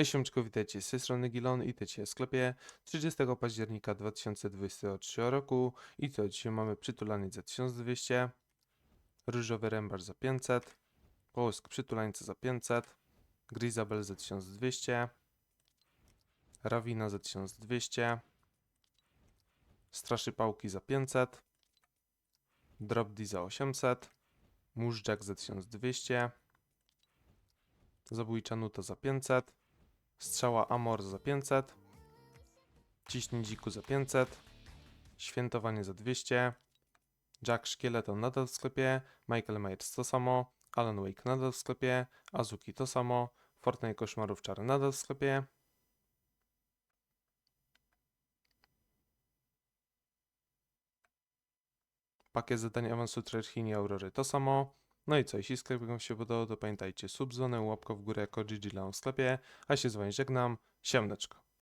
Hej siemczko, witajcie. Z tej strony Gilon i w sklepie 30 października 2023 roku. I co, dzisiaj mamy przytulaniec za 1200, ryżowy rębarz za 500, połysk przytulańca za 500, Grizabel za 1200, Rawina za 1200, Straszy Pałki za 500, Drop D za 800, Móżdżak za 1200, Zabójcza Nuta za 500, Strzała Amor za 500. Ciśnij dziku za 500. Świętowanie za 200. Jack Szkieleton nadal w sklepie. Michael Myers to samo. Alan Wake nadal w sklepie. Azuki to samo. Fortnite Koszmarów Czary nadal w sklepie. Pakiet zadań awansu Trerchini Aurory to samo. No i co, jeśli sklep Wam się podobał, to pamiętajcie, sub, dzwonek, łapka w górę jako GG Leon w sklepie, a się z Wami żegnam, siemneczko.